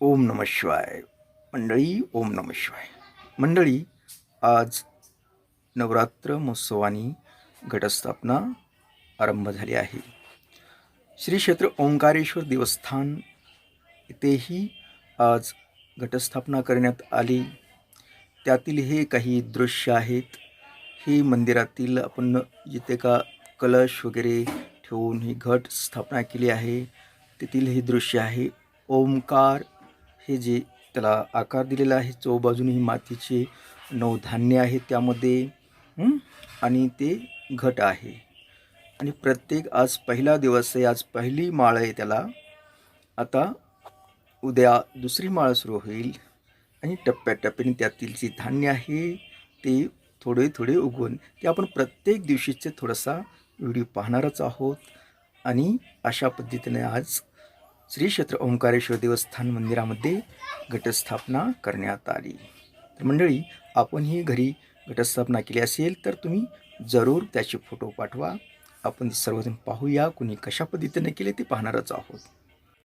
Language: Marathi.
ओम नम शिवाय. मंडळी ओम नम शिवाय. मंडळी आज नवरात्र महोत्सवानी घटस्थापना आरंभ झाली आहे. श्री क्षेत्र ओंकारेश्वर देवस्थान इथेही आज घटस्थापना करण्यात आली. त्यातील हे काही दृश्य आहेत. ही मंदिरातील आपण जिथे का कलश वगैरे ठेवून ही घट स्थापना केली आहे तेथील हे दृश्य आहे. ओंकार हे जे त्याला आकार दिलेला आहे चौबाजूनी मातीचे नऊ धान्य आहे त्यामध्ये आणि ते घट आहे. आणि प्रत्येक आज पहिला दिवस आहे आज पहिली माळ आहे त्याला. आता उद्या दुसरी माळ सुरू होईल. आणि टप्प्याटप्प्याने त्यातील जे धान्य आहे ते थोडे थोडे उगवून ते आपण प्रत्येक दिवशीचे थोडासा व्हिडिओ पाहणारच आहोत. आणि अशा पद्धतीने आज श्री क्षेत्र ओंकारेश्वर देवस्थान मंदिरामध्ये घटस्थापना करण्यात आली. तर मंडळी आपणही घरी घटस्थापना केली असेल तर तुम्ही जरूर त्याचे फोटो पाठवा. आपण सर्वजण पाहूया कुणी कशा पद्धतीने केले ते पाहणारच आहोत.